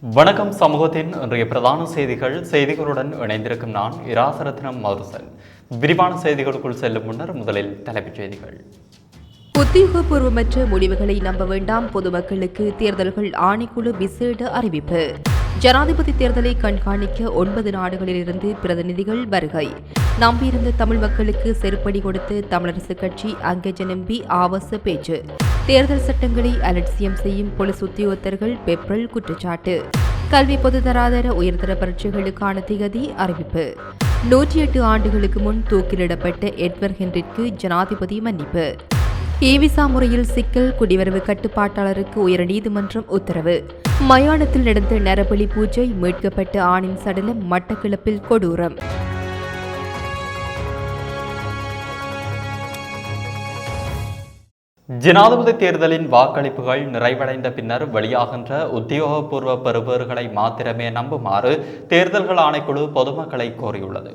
வணக்கம் சமூகத்தின் இன்றைய பிரதான செய்திகள். செய்திகளுடன் இணைந்திருக்கும் நான் இராசரத்னம் மதுசன். விரிவான செய்திகளுக்குள் செல்லும் முன்னர் முதலில் தலைப்புச் செய்திகள். உத்தியோகபூர்வமற்ற முடிவுகளை நம்ப வேண்டாம் பொதுமக்களுக்கு தேர்தல்கள் ஆணைக்குழு விசேட அறிவிப்பு. ஜனாதிபதி தேர்தலை கண்காணிக்க ஒன்பது நாடுகளிலிருந்து பிரதிநிதிகள் வருகை. நம்பியிருந்த தமிழ் மக்களுக்கு செருப்படி கொடுத்து தமிழரசுக் கட்சி அங்கஜன் எம்பி ஆபாச பேச்சு. தேர்தல் சட்டங்களை அலட்சியம் செய்யும் போலீஸ் உத்தியோகத்தர்கள் பெப்ரல் குற்றச்சாட்டு. கல்வி பொதுதராதர உயர்தர பரீட்சைகளுக்கான திகதி அறிவிப்பு. நூற்றி எட்டு ஆண்டுகளுக்கு முன் தூக்கிலிடப்பட்ட எட்வர் ஹென்றிற்கு ஜனாதிபதி மன்னிப்பு. ஏவிசா முறையில் சிக்கல் குடிவரவு கட்டுப்பாட்டாளருக்கு உயர்நீதிமன்றம் உத்தரவு. மயானத்தில் நடந்த நரபலி பூஜை மீட்கப்பட்ட ஆணின் சடலம் மட்டக்கிளப்பில் கொடூரம். ஜனாதிபதி தேர்தலின் வாக்களிப்புகள் நிறைவடைந்த பின்னர் வெளியாகின்ற உத்தியோகபூர்வ பெறுபேறுகளை மாத்திரமே நம்புமாறு தேர்தல்கள் ஆணைக்குழு பொதுமக்களை கோரியுள்ளது.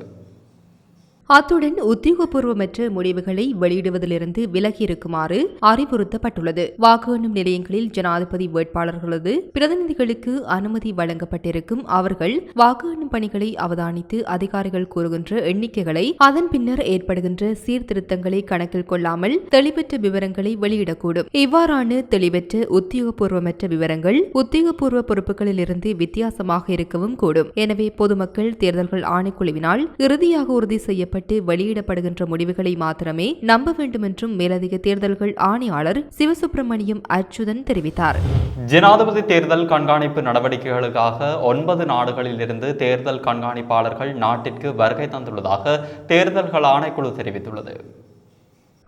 அத்துடன் உத்தியோகபூர்வமற்ற முடிவுகளை வெளியிடுவதிலிருந்து விலகியிருக்குமாறு அறிவுறுத்தப்பட்டுள்ளது. வாக்கு எண்ணும் நிலையங்களில் ஜனாதிபதி வேட்பாளர்களது பிரதிநிதிகளுக்கு அனுமதி வழங்கப்பட்டிருக்கும் அவர்கள் வாக்கு எண்ணும் பணிகளை அவதானித்து அதிகாரிகள் கூறுகின்ற எண்ணிக்கைகளை அதன் பின்னர் ஏற்படுகின்ற சீர்திருத்தங்களை கணக்கில் கொள்ளாமல் தெளிவற்ற விவரங்களை வெளியிடக்கூடும். இவ்வாறான தெளிவற்ற உத்தியோகபூர்வமற்ற விவரங்கள் உத்தியோகபூர்வ பொறுப்புகளில் இருந்து வித்தியாசமாக இருக்கவும் கூடும். எனவே பொதுமக்கள் தேர்தல்கள் ஆணைக்குழுவினால் இறுதியாக உறுதி செய்யப்பட்டு வெளியிடப்படுகின்ற முடிவுகளை மாத்திரமே நம்ப வேண்டும் என்றும் மேலதிக தேர்தல்கள் ஆணையாளர் சிவசுப்பிரமணியம் அச்சுதன் தெரிவித்தார். ஜனாதிபதி தேர்தல் கண்காணிப்பு நடவடிக்கைகளுக்காக ஒன்பது நாடுகளில் இருந்து தேர்தல் கண்காணிப்பாளர்கள் நாட்டிற்கு வருகை தந்துள்ளதாக தேர்தல்கள் ஆணைக்குழு தெரிவித்துள்ளது.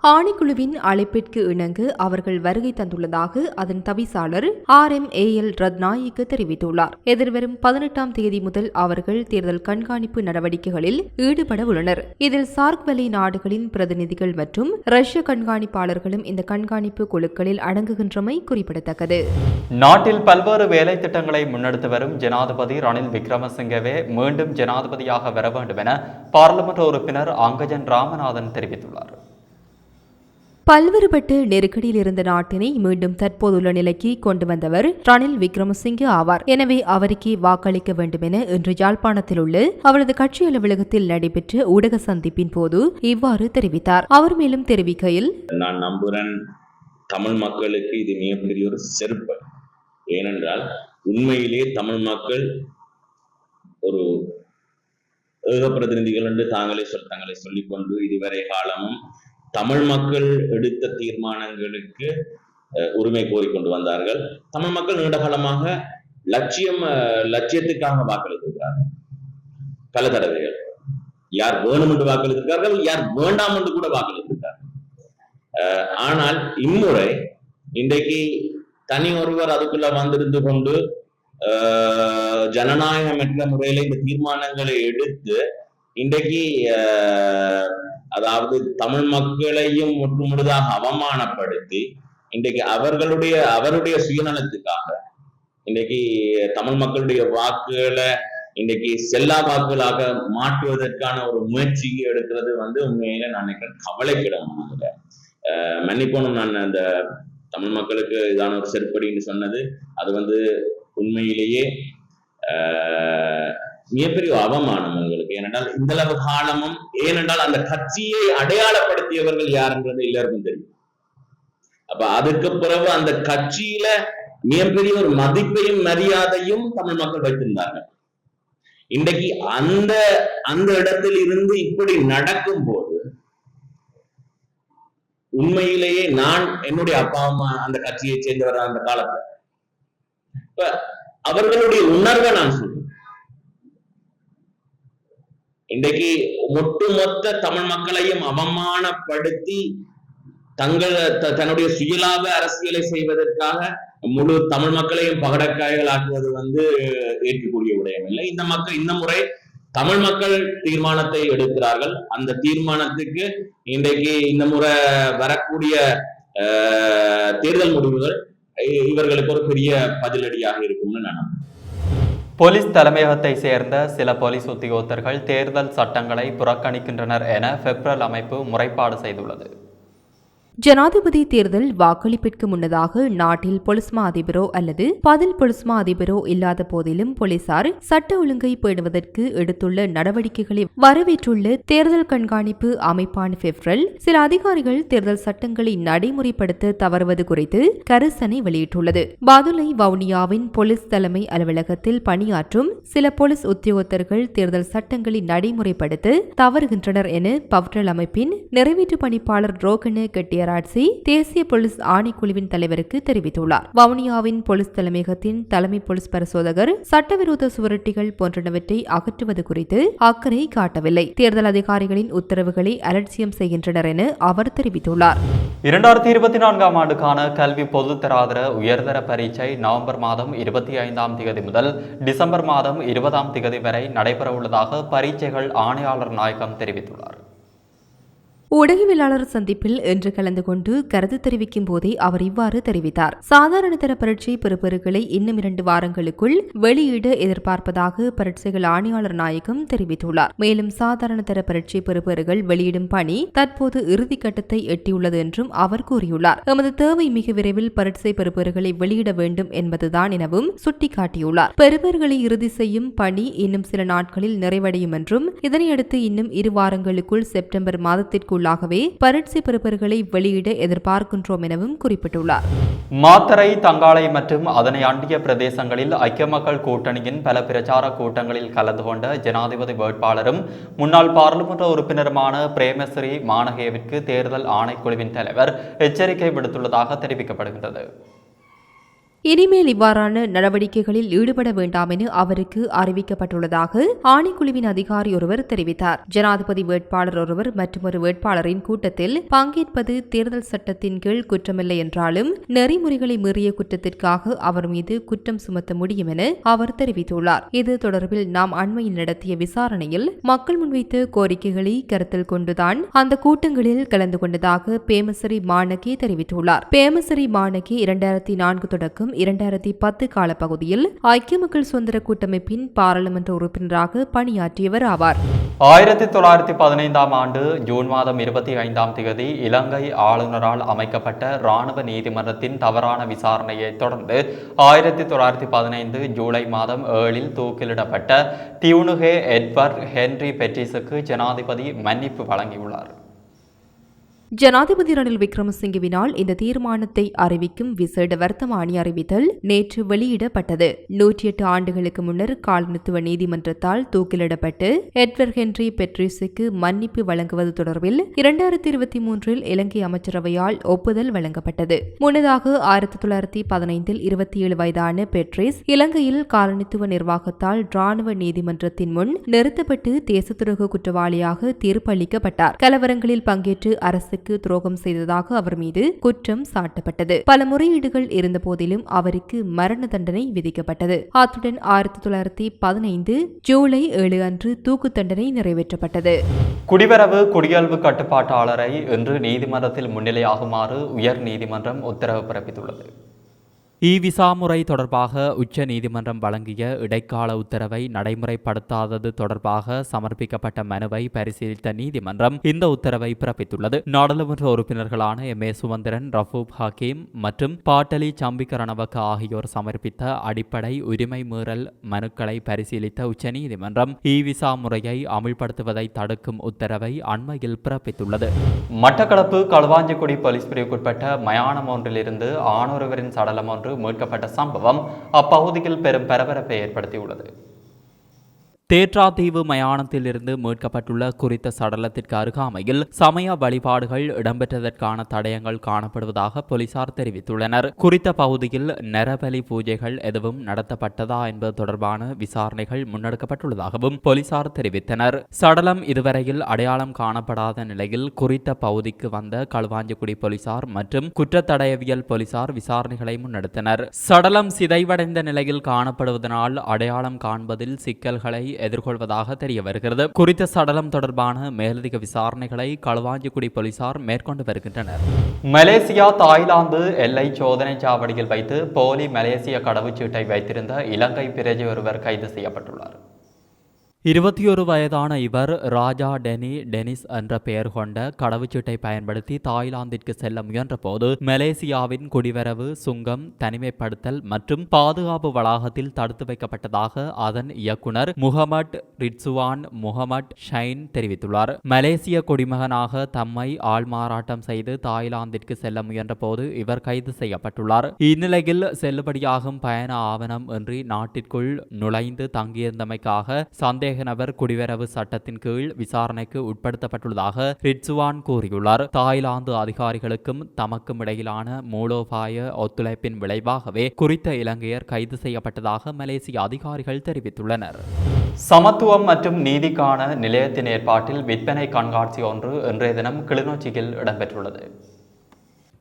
ஆணைக்குழுவின் அழைப்பிற்கு இணங்க அவர்கள் வருகை தந்துள்ளதாக அதன் தவிசாளர் ஆர் எம் ஏ எல் ரத்நாயிக்கு தெரிவித்துள்ளார். எதிர்வரும் பதினெட்டாம் தேதி முதல் அவர்கள் தேர்தல் கண்காணிப்பு நடவடிக்கைகளில் ஈடுபட உள்ளனர். இதில் சார்க் வலை நாடுகளின் பிரதிநிதிகள் மற்றும் ரஷ்ய கண்காணிப்பாளர்களும் இந்த கண்காணிப்பு குழுக்களில் அடங்குகின்றமை குறிப்பிடத்தக்கது. நாட்டில் பல்வேறு வேலை திட்டங்களை முன்னெடுத்து வரும் ஜனாதிபதி ரணில் விக்ரமசிங்கவே மீண்டும் ஜனாதிபதியாக வர வேண்டும் என பாராளுமன்ற உறுப்பினர் அங்கஜன் ராமநாதன் தெரிவித்துள்ளார். பல்வேறுபட்டு நெருக்கடியில் இருந்த நாட்டினை மீண்டும் தற்போதுள்ள நிலைக்கு கொண்டு வந்தவர் ரணில் விக்ரமசிங்கே ஆவார். எனவே அவருக்கே வாக்களிக்க வேண்டும் என இன்று யாழ்ப்பாணத்தில் உள்ள அவரது கட்சி அலுவலகத்தில் நடைபெற்ற ஊடக சந்திப்பின் போது இவ்வாறு தெரிவித்தார். அவர் மேலும் தெரிவிக்கையில் நான் நம்புறேன் தமிழ் மக்களுக்கு இது மிகப்பெரிய ஒரு செருப்பு. ஏனென்றால் உண்மையிலே தமிழ் மக்கள் ஒரு ஏக பிரதிநிதிகள் என்று தாங்களே சொல் தங்களை சொல்லிக்கொண்டு இதுவரை காலமும் தமிழ் மக்கள் எடுத்த தீர்மானங்களுக்கு அஹ், உரிமை கோரிக்கொண்டு வந்தார்கள். தமிழ் மக்கள் நீண்ட காலமாக லட்சியம் அஹ், லட்சியத்துக்காக வாக்களித்திருக்கிறார்கள். பல தடவைகள். யார் வேணும் என்று வாக்களித்திருக்கார்கள் யார் வேண்டாம் என்று கூட வாக்களித்திருக்கார்கள் ஆனால் இம்முறை இன்றைக்கு தனி ஒருவர் அதுக்குள்ள வந்திருந்து கொண்டு ஜனநாயகம் என்ற முறையில இந்த தீர்மானங்களை எடுத்து இன்றைக்கு அதாவது தமிழ் மக்களையும் முற்று முழுதாக அவமானப்படுத்தி இன்றைக்கு அவர்களுடைய அவருடைய சுயநலத்துக்காக இன்றைக்கு தமிழ் மக்களுடைய வாக்குகளை இன்றைக்கு செல்லா வாக்குகளாக மாற்றுவதற்கான ஒரு முயற்சி எடுக்கிறது வந்து உண்மையில நான் நினைக்கிறேன் கவலைக்கிடமானது அஹ் நான் அந்த தமிழ் மக்களுக்கு இதான ஒரு செருப்படின்னு சொன்னது. அது வந்து உண்மையிலேயே ஆஹ் மிகப்பெரிய அவமானம் உங்களுக்கு ஏனென்றால் இந்த அளவு காலமும் ஏனென்றால் அந்த கட்சியை அடையாளப்படுத்தியவர்கள் யாருன்றது எல்லாருக்கும் தெரியும். அப்ப அதுக்கு பிறகு அந்த கட்சியில மிகப்பெரிய ஒரு மதிப்பையும் மரியாதையும் தமிழ் மக்கள் வைத்திருந்தாங்க இன்றைக்கு அந்த அந்த இடத்தில் இருந்து இப்படி நடக்கும் போது உண்மையிலேயே நான் என்னுடைய அப்பா அம்மா அந்த கட்சியை சேர்ந்தவர் அந்த காலத்துல. இப்ப அவர்களுடைய உணர்வை நான் இன்றைக்கு ஒட்டுமொத்த தமிழ் மக்களையும் அவமானப்படுத்தி தங்கள் த- தன்னுடைய சுயலாப அரசியலை செய்வதற்காக முழு தமிழ் மக்களையும் பகடக்காய்களாக்குவது வந்து ஏற்கக்கூடிய விடயம் இல்லை இந்த மக்கள் இந்த முறை தமிழ் மக்கள் தீர்மானத்தை எடுக்கிறார்கள் அந்த தீர்மானத்துக்கு இன்றைக்கு இந்த முறை வரக்கூடிய தேர்தல் முடிவுகள் இ- இவர்களுக்கு ஒரு பெரிய பதிலடியாக இருக்கும்னு நான் நம்புறேன். போலீஸ் தலைமையகத்தை சேர்ந்த சில போலீஸ் உத்தியோகத்தர்கள் தேர்தல் சட்டங்களை புறக்கணிக்கின்றனர் என பெப்ரல் அமைப்பு முறைப்பாடு செய்துள்ளது. ஜனாதிபதி தேர்தல் வாக்களிப்பிற்கு முன்னதாக நாட்டில் பொலிஸ்மா அதிபரோ அல்லது பதில் பொலிஸ்மா அதிபரோ இல்லாத போதிலும் போலீசார் சட்ட ஒழுங்கை பேணுவதற்கு எடுத்துள்ள நடவடிக்கைகளை வரவேற்றுள்ள தேர்தல் கண்காணிப்பு அமைப்பான பெப்ரல் சில அதிகாரிகள் தேர்தல் சட்டங்களை நடைமுறைப்படுத்த தவறுவது குறித்து கரிசனை வெளியிட்டுள்ளது. பாதுலை வவுனியாவின் போலீஸ் தலைமை அலுவலகத்தில் பணியாற்றும் சில போலீஸ் உத்தியோகத்தர்கள் தேர்தல் சட்டங்களை நடைமுறைப்படுத்த தவறுகின்றனர் என பவ்ரல் அமைப்பின் நிறைவேற்று பணிப்பாளர் ரோகன கெட்டியராட்சி தேசிய போலீஸ் ஆணைக்குழுவின் தலைவருக்கு தெரிவித்துள்ளார். வவுனியாவின் போலீஸ் தலைமையகத்தின் தலைமை போலீஸ் பரிசோதகர் சட்டவிரோத சுவரொட்டிகள் போன்றனவற்றை அகற்றுவது குறித்து அக்கறை காட்டவில்லை. தேர்தல் அதிகாரிகளின் உத்தரவுகளை அலட்சியம் செய்கின்றனர் என அவர் தெரிவித்துள்ளார். இரண்டாயிரத்தி இருபத்தி நான்காம் ஆண்டுக்கான கல்வி பொதுத்தராதர உயர்தர பரீட்சை நவம்பர் மாதம் இருபத்தி ஐந்தாம் திகதி முதல் டிசம்பர் மாதம் இருபதாம் திகதி வரை நடைபெறவுள்ளதாக பரீட்சைகள் ஆணையாளர் நாயகம் தெரிவித்துள்ளார். ஊடகவியலாளர் சந்திப்பில் இன்று கலந்து கொண்டு கருத்து தெரிவிக்கும் போதே அவர் இவ்வாறு தெரிவித்தார். சாதாரண தர பரீட்சை பெறுபேறுகளை இன்னும் இரண்டு வாரங்களுக்குள் வெளியிட எதிர்பார்ப்பதாக பரீட்சைகள் ஆணையாளர் நாயகம் தெரிவித்துள்ளார். மேலும் சாதாரண தர பரீட்சை பெறுபேறுகள் வெளியிடும் பணி தற்போது இறுதிக்கட்டத்தை எட்டியுள்ளது என்றும் அவர் கூறியுள்ளார். எமது தேவை மிக விரைவில் பரீட்சை பெறுபேறுகளை வெளியிட வேண்டும் என்பதுதான் எனவும் சுட்டிக்காட்டியுள்ளார். பெறுபேறுகளை இறுதி செய்யும் பணி இன்னும் சில நாட்களில் நிறைவடையும் என்றும் இதனையடுத்து இன்னும் இரு வாரங்களுக்குள் செப்டம்பர் மாதத்திற்கு மாதத்திற்குள்ளாகவே பரீட்சை பெறுபேறுகளை வெளியிட எதிர்பார்க்கின்றோம் எனவும் குறிப்பிட்டுள்ளார். மாத்தரை தங்காலை மற்றும் அதனை அண்டிய பிரதேசங்களில் ஐக்கிய மக்கள் கூட்டணியின் பல பிரச்சார கூட்டங்களில் கலந்து கொண்ட ஜனாதிபதி வேட்பாளரும் முன்னாள் பாராளுமன்ற உறுப்பினருமான பிரேமஸ்ரீ மாணகேவிற்கு தேர்தல் ஆணைக்குழுவின் தலைவர் எச்சரிக்கை விடுத்துள்ளதாக தெரிவிக்கப்படுகிறது இனிமேல் இவ்வாறான நடவடிக்கைகளில் ஈடுபட வேண்டாம் என அவருக்கு அறிவிக்கப்பட்டுள்ளதாக ஆணைக்குழுவின் அதிகாரி ஒருவர் தெரிவித்தார். ஜனாதிபதி வேட்பாளர் ஒருவர் மற்றொரு வேட்பாளரின் கூட்டத்தில் பங்கேற்பது தேர்தல் சட்டத்தின் கீழ் குற்றமில்லை என்றாலும் நெறிமுறைகளை மீறிய குற்றத்திற்காக அவர் மீது குற்றம் சுமத்த முடியும் என அவர் தெரிவித்துள்ளார். இது தொடர்பில் நாம் அண்மையில் நடத்திய விசாரணையில் மக்கள் முன்வைத்த கோரிக்கைகளை கருத்தில் கொண்டுதான் அந்த கூட்டங்களில் கலந்து கொண்டதாக பேமசரி மாணகி தெரிவித்துள்ளார். பேமசரி மாணகி இரண்டாயிரத்தி நான்கு தொடக்கம் இரண்டாயிரத்தி பத்து காலப்பகுதியில் ஐக்கிய மக்கள் சுதந்திர கூட்டமைப்பின் பாராளுமன்ற உறுப்பினராக பணியாற்றியவர் ஆவார். ஆயிரத்தி தொள்ளாயிரத்தி பதினைந்தாம் ஆண்டு ஜூன் மாதம் இருபத்தி ஐந்தாம் தேதி இலங்கை ஆளுநரால் அமைக்கப்பட்ட இராணுவ நீதிமன்றத்தின் தவறான விசாரணையை தொடர்ந்து ஆயிரத்தி தொள்ளாயிரத்தி பதினைந்து ஜூலை மாதம் ஏழில் தூக்கிலிடப்பட்ட டியூனுகே எட்வர்ட் ஹென்றி பெட்ரிஸுக்கு ஜனாதிபதி மன்னிப்பு வழங்கியுள்ளார். ஜனாதிபதி ரணில் விக்ரமசிங்கவினால் இந்த தீர்மானத்தை அறிவிக்கும் விசேட வர்த்தமானி அறிவித்தல் நேற்று வெளியிடப்பட்டது. நூற்றி எட்டு ஆண்டுகளுக்கு முன்னர் காலனித்துவ நீதிமன்றத்தால் தூக்கிலிடப்பட்டு எட்வர் ஹென்றி பெட்ரிஸுக்கு மன்னிப்பு வழங்குவது தொடர்பில் இரண்டாயிரத்தி இருபத்தி மூன்றில் இலங்கை அமைச்சரவையால் ஒப்புதல் வழங்கப்பட்டது. முன்னதாக ஆயிரத்தி தொள்ளாயிரத்தி பதினைந்தில் இருபத்தி ஏழு வயதான பெட்ரிஸ் இலங்கையில் காலனித்துவ நிர்வாகத்தால் ராணுவ நீதிமன்றத்தின் முன் நிறுத்தப்பட்டு தேச குற்றவாளியாக தீர்ப்பளிக்கப்பட்டார். கலவரங்களில் பங்கேற்று அரசுக்கு துரோகம் செய்ததாக அவர் மீது குற்றம் சாட்டப்பட்டது. பல முறையீடுகள் இருந்த போதிலும் அவருக்கு மரண தண்டனை விதிக்கப்பட்டது. அத்துடன் ஆயிரத்தி தொள்ளாயிரத்தி பதினைந்து ஜூலை ஏழு அன்று தூக்கு தண்டனை நிறைவேற்றப்பட்டது. குடிவரவு குடியல்வு கட்டுப்பாட்டாளரை இன்று நீதிமன்றத்தில் முன்னிலையாகுமாறு உயர் நீதிமன்றம் உத்தரவு பிறப்பித்துள்ளது. இ விசா முறை தொடர்பாக உச்ச நீதிமன்றம் வழங்கிய இடைக்கால உத்தரவை நடைமுறைப்படுத்தாதது தொடர்பாக சமர்ப்பிக்கப்பட்ட மனுவை பரிசீலித்த நீதிமன்றம் இந்த உத்தரவை பிறப்பித்துள்ளது. நாடாளுமன்ற உறுப்பினர்களான எம். ஏ. சுமந்திரன் ரஃபூப் ஹக்கீம் மற்றும் பாட்டலி சம்பிக்கரணவக்க ஆகியோர் சமர்ப்பித்த அடிப்படை உரிமை மீறல் மனுக்களை பரிசீலித்த உச்சநீதிமன்றம் இ விசா முறையை அமல்படுத்துவதை தடுக்கும் உத்தரவை அண்மையில் பிறப்பித்துள்ளது. மட்டக்களப்பு களுவாஞ்சிக்குடி போலீஸ் பிரிவுக்குட்பட்ட மயானம் ஒன்றிலிருந்து ஆணொருவரின் சடலம் ஒன்று மீட்கப்பட்ட சம்பவம் அப்பகுதியில் பெரும் பரபரப்பை ஏற்படுத்தியுள்ளது. தேற்றாத்தீவு மயானத்திலிருந்து மீட்கப்பட்டுள்ள குறித்த சடலத்திற்கு அருகாமையில் சமய வழிபாடுகள் இடம்பெற்றதற்கான தடயங்கள் காணப்படுவதாக போலீசார் தெரிவித்துள்ளனர். குறித்த பகுதியில் நரபலி பூஜைகள் எதுவும் நடத்தப்பட்டதா என்பது தொடர்பான விசாரணைகள் முன்னெடுக்கப்பட்டுள்ளதாகவும் போலீசார் தெரிவித்தனர். சடலம் இதுவரையில் அடையாளம் காணப்படாத நிலையில் குறித்த பகுதிக்கு வந்த களுவாஞ்சிக்குடி போலீசார் மற்றும் குற்றத்தடயவியல் போலீசார் விசாரணைகளை முன்னெடுத்தனர். சடலம் சிதைவடைந்த நிலையில் காணப்படுவதனால் அடையாளம் காண்பதில் சிக்கல்களை எதிர்கொள்வதாக தெரிய வருகிறது. குறித்த சடலம் தொடர்பான மேலதிக விசாரணைகளை களுவாஞ்சிக்குடி போலீசார் மேற்கொண்டு வருகின்றனர். மலேசியா தாய்லாந்து எல்லை சோதனை சாவடியில் வைத்து போலி மலேசிய கடவுச்சீட்டை வைத்திருந்த இலங்கை பிரஜை ஒருவர் கைது செய்யப்பட்டுள்ளார். இருபத்தி ஒரு வயதான இவர் ராஜா டெனி டெனிஸ் என்ற பெயர் கொண்ட கடவுச்சீட்டை பயன்படுத்தி தாய்லாந்திற்கு செல்ல முயன்றபோது மலேசியாவின் குடிவரவு சுங்கம் தனிமைப்படுத்தல் மற்றும் பாதுகாப்பு வளாகத்தில் தடுத்து வைக்கப்பட்டதாக அதன் இயக்குனர் முகமட் ரிட்சுவான் முகமட் ஷைன் தெரிவித்துள்ளார். மலேசிய குடிமகனாக தம்மை ஆள்மாறாட்டம் செய்து தாய்லாந்திற்கு செல்ல முயன்றபோது இவர் கைது செய்யப்பட்டுள்ளார். இந்நிலையில் செல்லுபடியாகும் பயண ஆவணம் இன்றி நாட்டிற்குள் நுழைந்து தங்கியிருந்தமைக்காக சந்தேக நபர் குடிவரவு சட்டத்தின் கீழ் விசாரணைக்கு உட்படுத்தப்பட்டுள்ளதாக ரிட்சுவான் கூறியுள்ளார். தாய்லாந்து அதிகாரிகளுக்கும் தமக்கும் இடையிலான மூலோபாய ஒத்துழைப்பின் விளைவாகவே குறித்த இலங்கையர் கைது செய்யப்பட்டதாக மலேசிய அதிகாரிகள் தெரிவித்துள்ளனர். சமத்துவம் மற்றும் நீதிக்கான நிலையத்தின் ஏற்பாட்டில் விற்பனை கண்காட்சி ஒன்று இன்றைய தினம் கிளிநொச்சியில் இடம்பெற்றுள்ளது.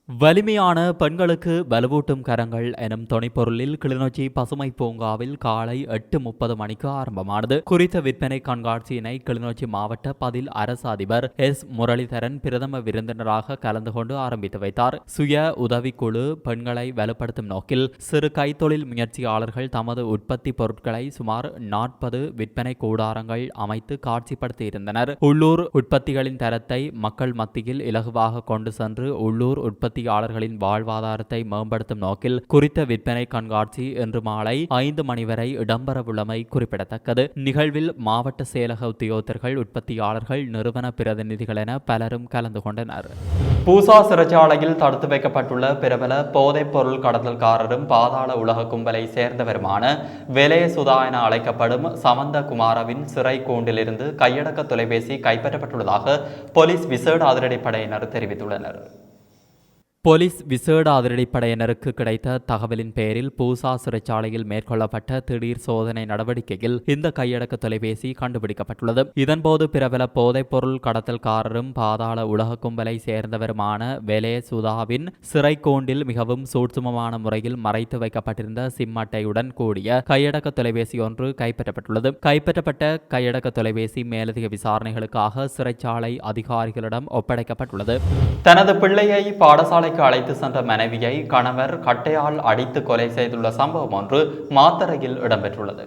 வலிமையான பெண்களுக்கு வலுவூட்டும் கரங்கள் எனும் துணைப்பொருளில் கிளிநொச்சி பசுமை பூங்காவில் காலை எட்டு முப்பது மணிக்கு ஆரம்பமானது. குறித்த விற்பனை கண்காட்சியினை கிளிநொச்சி மாவட்ட பதில் அரசு அதிபர் எஸ். முரளிதரன் பிரதம விருந்தினராக கலந்து கொண்டு ஆரம்பித்து வைத்தார். சுய உதவிக்குழு பெண்களை வலுப்படுத்தும் நோக்கில் சிறு கைத்தொழில் முயற்சியாளர்கள் தமது உற்பத்தி பொருட்களை சுமார் நாற்பது விற்பனை கூடாரங்கள் அமைத்து காட்சிப்படுத்தியிருந்தனர். உள்ளூர் உற்பத்திகளின் தரத்தை மக்கள் மத்தியில் இலகுவாக கொண்டு சென்று உள்ளூர் உற்பத்தி உற்பத்தியாளர்களின் வாழ்வாதாரத்தை மேம்படுத்தும் நோக்கில் குறித்த விற்பனை கண்காட்சி இன்று மாலை ஐந்து மணி வரை இடம்பெறவுள்ளமை குறிப்பிடத்தக்கது. நிகழ்வில் மாவட்ட செயலக உத்தியோகத்தர்கள் உற்பத்தியாளர்கள் நிறுவன பிரதிநிதிகள் என பலரும் கலந்து கொண்டனர். பூசா சிறைச்சாலையில் தடுத்து வைக்கப்பட்டுள்ள பிரபல போதைப் பொருள் கடத்தல்காரரும் பாதாள உலக கும்பலை சேர்ந்தவருமான வெலே சுதா என அழைக்கப்படும் சமந்த குமாரவின் சிறை கூண்டிலிருந்து கையடக்க தொலைபேசி கைப்பற்றப்பட்டுள்ளதாக போலீஸ் விசேட அதிரடிப்படையினர் தெரிவித்துள்ளனர். போலீஸ் விசேட அதிரடிப்படையினருக்கு கிடைத்த தகவலின் பேரில் பூசா சிறைச்சாலையில் மேற்கொள்ளப்பட்ட திடீர் சோதனை நடவடிக்கையில் இந்த கையடக்க தொலைபேசி கண்டுபிடிக்கப்பட்டுள்ளது. இதன்போது பிரபல போதைப்பொருள் கடத்தல்காரரும் பாதாள உலக கும்பலை சேர்ந்தவருமான வெலே சுதாவின் சிறை கூண்டில் மிகவும் சூட்சுமமான முறையில் மறைத்து வைக்கப்பட்டிருந்த சிம் அட்டையுடன் கூடிய கையடக்க தொலைபேசி ஒன்று கைப்பற்றப்பட்டுள்ளது. கைப்பற்றப்பட்ட கையடக்க தொலைபேசி மேலதிக விசாரணைகளுக்காக சிறைச்சாலை அதிகாரிகளிடம் ஒப்படைக்கப்பட்டுள்ளது. தனது பிள்ளையை பாடசாலை பாடசாலைக்கு அழைத்து சென்ற மனைவியை கணவர் கட்டையால் அடித்து கொலை செய்துள்ள சம்பவம் ஒன்று மாத்தறையில் இடம்பெற்றுள்ளது.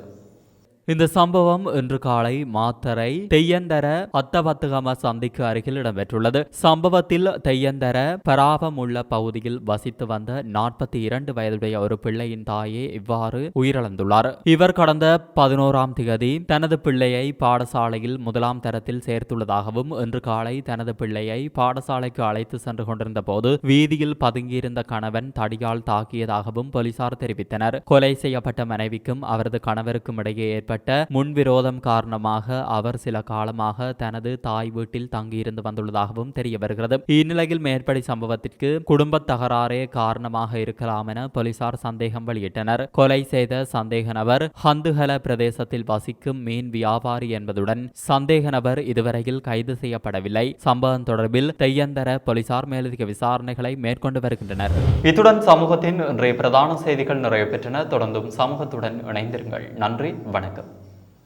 இந்த சம்பவம் இன்று காலை மாத்தரை தெய்யந்தர அத்தவத்துகம சந்திக்கு அருகில் இடம்பெற்றுள்ளது. சம்பவத்தில் தெய்யந்தர பராபம் உள்ள பகுதியில் வசித்து வந்த நாற்பத்தி இரண்டு வயதுடைய ஒரு பிள்ளையின் தாயே இவ்வாறு உயிரிழந்துள்ளார். இவர் கடந்த பதினோராம் திகதி தனது பிள்ளையை பாடசாலையில் முதலாம் தரத்தில் சேர்த்துள்ளதாகவும் இன்று காலை தனது பிள்ளையை பாடசாலைக்கு அழைத்து சென்று கொண்டிருந்த போது வீதியில் பதுங்கியிருந்த கணவன் தடியால் தாக்கியதாகவும் போலீசார் தெரிவித்தனர். கொலை செய்யப்பட்ட மனைவிக்கும் அவரது கணவருக்கும் இடையே ஏற்பட்ட ஏற்பட்ட முன்விரோதம் காரணமாக அவர் சில காலமாக தனது தாய் வீட்டில் தங்கியிருந்து வந்துள்ளதாகவும் தெரிய வருகிறது இந்நிலையில் மேற்படி சம்பவத்திற்கு குடும்ப தகராறே காரணமாக இருக்கலாம் என போலீசார் சந்தேகம் வெளியிட்டனர். கொலை செய்த சந்தேக நபர் ஹந்துஹல பிரதேசத்தில் வசிக்கும் மீன் வியாபாரி என்பதுடன் சந்தேக நபர் இதுவரையில் கைது செய்யப்படவில்லை. சம்பவம் தொடர்பில் தெய்யந்தர போலீசார் மேலதிக விசாரணைகளை மேற்கொண்டு வருகின்றனர். இத்துடன் சமூகத்தின் இன்றைய பிரதான செய்திகள் நிறைவு பெற்றன. தொடர்ந்தும் சமூகத்துடன் இணைந்திருங்கள். நன்றி வணக்கம்.